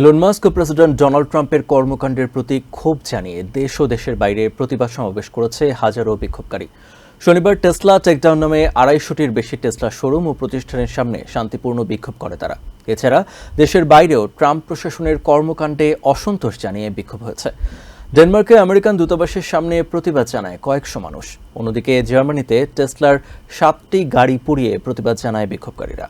Elon Musk president Donald ট্রাম্পের কর্মকাণ্ডের প্রতি ক্ষোভ জানিয়ে দেশ ও দেশের বাইরে প্রতিবাদ সমাবেশ করেছে হাজারো বিক্ষোভকারী। শনিবার টেসলা টেকডাউন নামে আড়াইশোটির বেশি টেসলা শোরুম ও প্রতিষ্ঠানের সামনে শান্তিপূর্ণ বিক্ষোভ করে তারা। এছাড়া দেশের বাইরেও ট্রাম্প প্রশাসনের কর্মকাণ্ডে অসন্তোষ জানিয়ে বিক্ষোভ হয়েছে। ডেনমার্কে আমেরিকান দূতাবাসের সামনে প্রতিবাদ জানায় কয়েকশো মানুষ। অন্যদিকে জার্মানিতে টেসলার সাতটি গাড়ি পুড়িয়ে প্রতিবাদ জানায় বিক্ষোভকারীরা।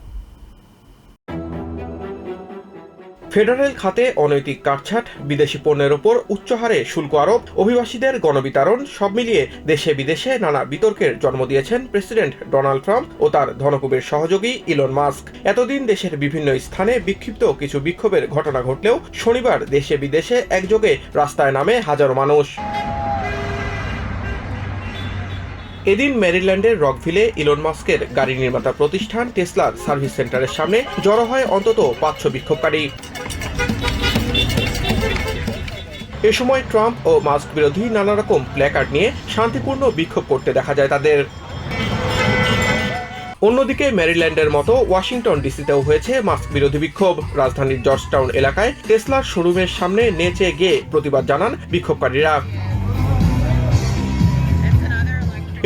ফেডারেল খাতে অনৈতিক কাটছাট, বিদেশি পণ্যের ওপর উচ্চ হারে শুল্ক আরোপ, অভিবাসীদের গণবিতরণ, সব মিলিয়ে দেশে বিদেশে নানা বিতর্কের জন্ম দিয়েছেন প্রেসিডেন্ট ডোনাল্ড ট্রাম্প ও তার ধনকুবের সহযোগী ইলন মাস্ক। এতদিন দেশের বিভিন্ন স্থানে বিক্ষিপ্ত কিছু বিক্ষোভের ঘটনা ঘটলেও শনিবার দেশে বিদেশে একযোগে রাস্তায় নামে হাজারো মানুষ। এদিন মেরিল্যান্ডের রকভিলে ইলন মাস্কের গাড়ি নির্মাতা প্রতিষ্ঠান টেসলার সার্ভিস সেন্টারের সামনে জড়ো হয় অন্তত পাঁচশো বিক্ষোভকারী। এ সময় ট্রাম্প ও মাস্ক বিরোধী নানা রকম প্ল্যাকার্ড নিয়ে শান্তিপূর্ণ বিক্ষোভ করতে দেখা যায় তাদের। অন্যদিকে ম্যারিল্যান্ডের মতো ওয়াশিংটন ডিসিতেও হয়েছে মাস্ক বিরোধী বিক্ষোভ। রাজধানীর জর্জটাউন এলাকায় টেসলার শোরুমের সামনে নেচে গিয়ে প্রতিবাদ জানান বিক্ষোভকারীরা।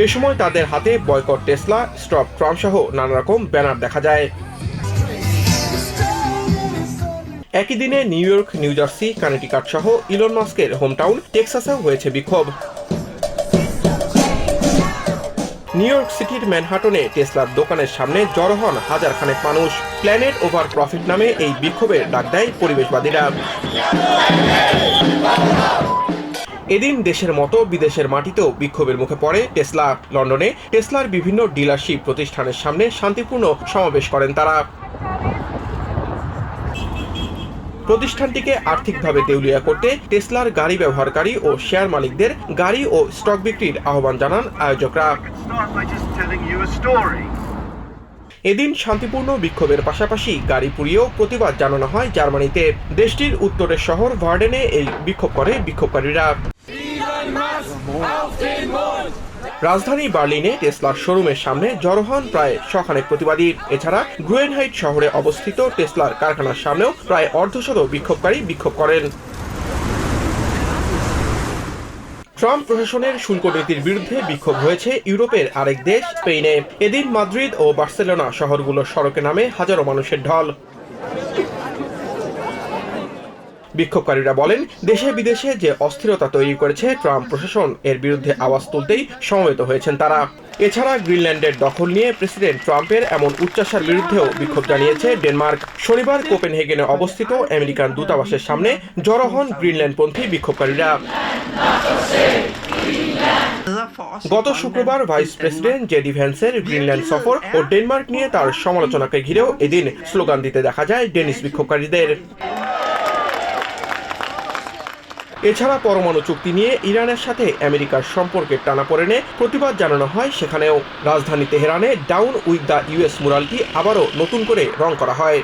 এ সময় তাদের হাতে বয়কট টেসলা স্টপ ট্রাম্প সহ নানা রকম ব্যানার দেখা যায়। একই দিনে New York, New Jersey, Connecticut সহ ইলন মাস্কের হোমটাউন টেক্সাসেও হয়েছে বিক্ষোভ। নিউ ইয়র্ক সিটির ম্যানহাটনে টেসলার দোকানের সামনে জড়ো হন হাজার খানেক মানুষ। প্ল্যানেট ওভার প্রফিট নামে এই বিক্ষোভের ডাক দেয় পরিবেশবাদীরা। এদিন দেশের মতো বিদেশের মাটিতেও বিক্ষোভের মুখে পড়ে টেসলা লন্ডনে। টেসলার বিভিন্ন ডিলারশিপ প্রতিষ্ঠানের সামনে শান্তিপূর্ণ সমাবেশ করেন তারা। প্রতিষ্ঠানটিকে আর্থিকভাবে দেউলিয়া করতে টেসলার গাড়ি ব্যবহারকারী ও শেয়ার মালিকদের গাড়ি ও স্টক বিক্রির আহ্বান জানান আয়োজকরা. এদিন শান্তিপূর্ণ বিক্ষোভের পাশাপাশি গাড়ি পুড়িয়েও প্রতিবাদ জানানো হয় জার্মানিতে। দেশটির উত্তরের শহর ভার্ডেনে এই বিক্ষোভ করে বিক্ষোভকারীরা। রাজধানী বার্লিনে টেসলার শোরুমের সামনে জড়ো হন প্রায় শখানেক প্রতিবাদী। এছাড়া গ্রুয়েনহাইট শহরে অবস্থিত টেসলার কারখানার সামনেও প্রায় অর্ধশত বিক্ষোভকারী বিক্ষোভ করেন। ট্রাম্প প্রশাসনের শুল্ক নীতির বিরুদ্ধে বিক্ষোভ হয়েছে ইউরোপের আরেক দেশ স্পেনে এদিন মাদ্রিদ ও বার্সেলোনা শহরগুলোর সড়কে নামে হাজারো মানুষের ঢল। বিক্ষোভকারীরা বলেন, দেশে বিদেশে যে অস্থিরতা তৈরি করেছে ট্রাম্প প্রশাসন, এর বিরুদ্ধে আওয়াজ তুলতেই সমবেত হয়েছেন তারা। এছাড়া গ্রিনল্যান্ডের দখল নিয়ে প্রেসিডেন্ট ট্রাম্পের এমন উচ্চাসার বিরুদ্ধেও বিক্ষোভ জানিয়েছে ডেনমার্ক। শনিবার কোপেনহেগেনে অবস্থিত আমেরিকান দূতাবাসের সামনে জড়ো হন গ্রিনল্যান্ডপন্থী বিক্ষোভকারীরা। গত শুক্রবার ভাইস প্রেসিডেন্ট জেডি ভ্যান্সের গ্রিনল্যান্ড সফর ও ডেনমার্ক নিয়ে তার সমালোচনাকে ঘিরেও এদিন স্লোগান দিতে দেখা যায় ডেনিস বিক্ষোভকারীদের। এছাড়া পরমাণু চুক্তি নিয়ে ইরানের সাথে আমেরিকার সম্পর্কের টানাপোড়েনে প্রতিবাদ জানানো হয় সেখানেও। রাজধানী তেহরানে ডাউন উইথ দ্য ইউএস মুরালটি আবারও নতুন করে রং করা হয়।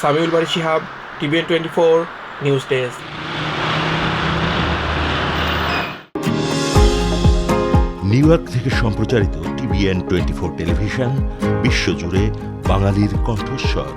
Samiul Bari Shihab, TVN twenty four, news desk. New York থেকে সম্প্রচারিত টিভিএন টোয়েন্টি ফোর টেলিভিশন, বিশ্বজুড়ে বাঙালির কণ্ঠস্বর।